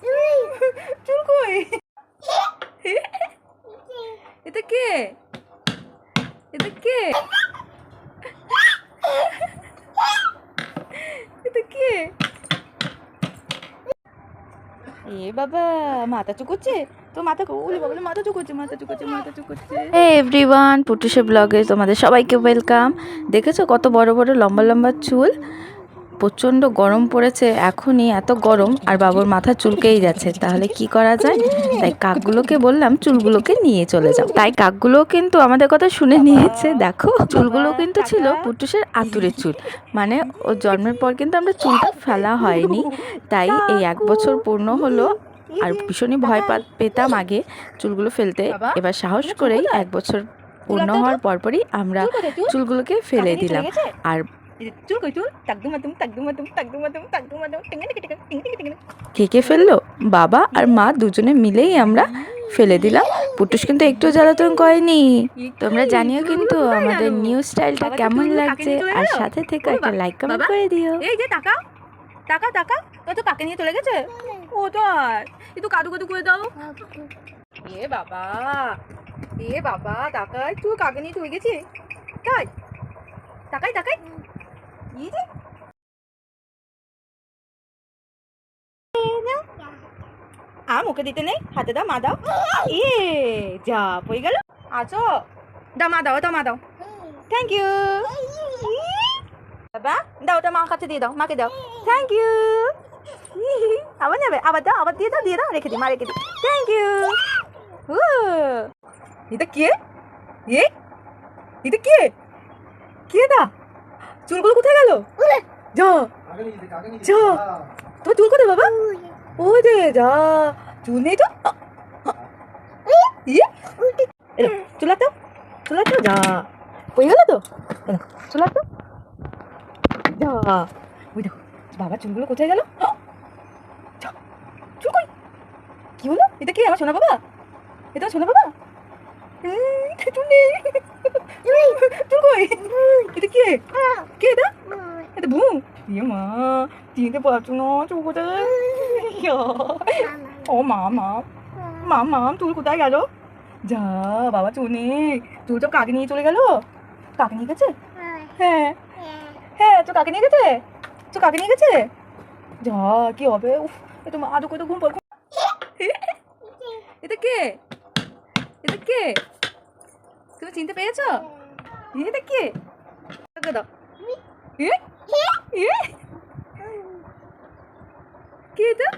চুল চুল কই এটা কে এটা কে এটা কে এ বাবা, মাথা চুকোচ্ছে? তো মাথা ওলে বাবা মাথা চুকোচ্ছে মাথা চুকোচ্ছে মাথা চুকোচ্ছে। হে এভরিওয়ান পুটুসে ব্লগে তোমাদের সবাইকে ওয়েলকাম দেখেছ কত বড় বড় লম্বা লম্বা চুল? প্রচণ্ড গরম পড়েছে এখনই এত গরম আর বাবুর মাথা চুলকেই যাচ্ছে তাহলে কি করা যায়? তাই কাকগুলোকে বললাম চুলগুলোকে নিয়ে চলে যাও। তাই কাকগুলো কিন্তু আমাদের কথা শুনে নিয়েছে দেখো চুলগুলো কিন্তু ছিল পুটুসের আতুরের চুল মানে ও জন্মের পর কিন্তু আমরা চুলটা ফেলা হয়নি তাই এই এক বছর পূর্ণ হলো আর ভীষণই ভয় পা- পেতাম আগে চুলগুলো ফেলতে এবার সাহস করেই এক বছর পূর্ণ হওয়ার পরপরই আমরা চুলগুলোকে ফেলে দিলাম। আর চুল কই চুল টাকদুমাতুম টাকদুমাতুম টাকদুমাতুম টাকদুমাতুম টিং টিং টিং টিং টিং টিং কে ফেলল? বাবা আর মা দুজনে মিলেই আমরা ফেলে দিলাম। পুটুস কিন্তু একটু জ্বালাতন করেনি। তোমরা জানিও কিন্তু আমাদের নিউ স্টাইলটা কেমন লাগছে। আর সাথে থেকে একটা লাইক কমেন্ট করে দিও। এই যে টাকা টাকা টাকা তো তো কাকে নিয়ে চলে গেছে? ও তাই একটু কাদু কাদু করে দাও। এ বাবা এ বাবা টাকাই তুই কাকে নিয়ে চলে গেছিস তাই টাকাই টাকাই যে আর মুখে দিতে নেই হাতে দাও মা দাও এ যা পড়ে গেল আছো দাও মা দাও দাও মা দাও থ্যাংক ইউ বাবা দাও ওটা মার কাছে দিয়ে দাও মাকে দাও থ্যাংক ইউ আবার নেবে আবার দাও আবার দিয়ে দাও দিয়ে দাও রেখে দিই মা রেখে দিই থ্যাংক ইউ এটা কে এ এটা কে কে দা চুলগুলো কোথায় গেল? যা যা। তোমার চুল কোথায় বাবা? ওই দে যা। চুল নেই তো? ইয়ে? চুল তো চুল তো যা। হয়ে গেল তো? চুল তো যা। ওই দেখো বাবা চুলগুলো কোথায় গেল? যা, চুল কই? কি হলো? এটা কি আমার সোনা বাবা? এটা সোনা বাবা? চুল নেই চুল কই এটা কে কে এটা এটা বু ইয়ে মা চিনতে পারছ না চুল কোথায় ইয়া। ও মা মা মা মা কোথায় গেল যা বাবা চুল নেই চুল তো কাকে নিয়ে চলে গেল কাকে নিয়ে গেছে হ্যাঁ হ্যাঁ তো কাকে নিয়ে গেছে তো কাকে নিয়ে গেছে যা কি হবে উফ এ তো আদৌ কত ঘুম পড় এটা কে এটা কে তুমি চিনতে পেরেছ এটা কে দাও এ? এ? কে এটা